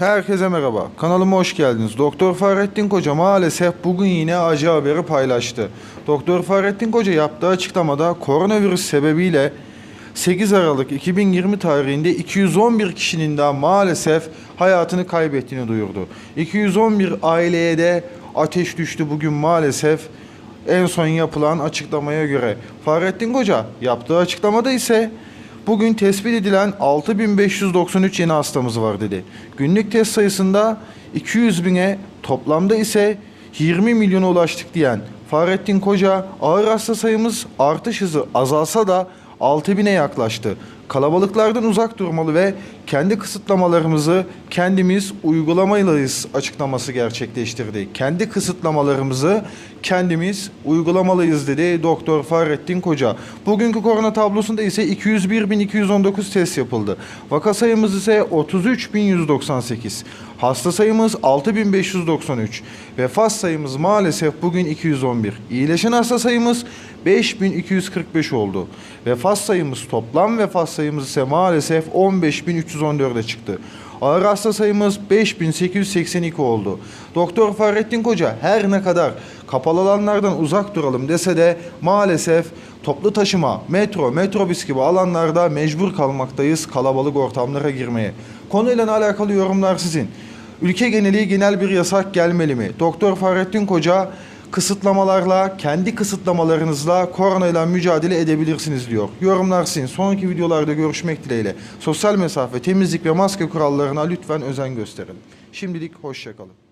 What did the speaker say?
Herkese merhaba. Kanalıma hoş geldiniz. Doktor Fahrettin Koca maalesef bugün yine acı haberi paylaştı. Doktor Fahrettin Koca yaptığı açıklamada koronavirüs sebebiyle 8 Aralık 2020 tarihinde 211 kişinin daha maalesef hayatını kaybettiğini duyurdu. 211 aileye de ateş düştü bugün maalesef en son yapılan açıklamaya göre. Fahrettin Koca yaptığı açıklamada ise Bugün tespit edilen 6593 yeni hastamız var dedi. Günlük test sayısında 200 bine toplamda ise 20 milyona ulaştık diyen Fahrettin Koca ağır hasta sayımız artış hızı azalsa da 6000'e yaklaştı. Kalabalıklardan uzak durmalı ve kendi kısıtlamalarımızı kendimiz uygulamalıyız açıklaması gerçekleştirdi. Kendi kısıtlamalarımızı kendimiz uygulamalıyız dedi Doktor Fahrettin Koca. Bugünkü korona tablosunda ise 201.219 test yapıldı. Vaka sayımız ise 33.198. Hasta sayımız 6593. Vefat sayımız maalesef bugün 211. İyileşen hasta sayımız 5245 oldu. Vefat sayımız toplam vefat sayımız ise maalesef 15314'e çıktı. Ağır hasta sayımız 5882 oldu. Doktor Fahrettin Koca her ne kadar kapalı alanlardan uzak duralım dese de maalesef toplu taşıma, metro, metrobüs gibi alanlarda mecbur kalmaktayız kalabalık ortamlara girmeye. Konuyla alakalı yorumlar sizin. Ülke geneli genel bir yasak gelmeli mi? Doktor Fahrettin Koca kısıtlamalarla, kendi kısıtlamalarınızla koronayla mücadele edebilirsiniz diyor. Yorumlar sizin. Sonraki videolarda görüşmek dileğiyle. Sosyal mesafe, temizlik ve maske kurallarına lütfen özen gösterin. Şimdilik hoşçakalın.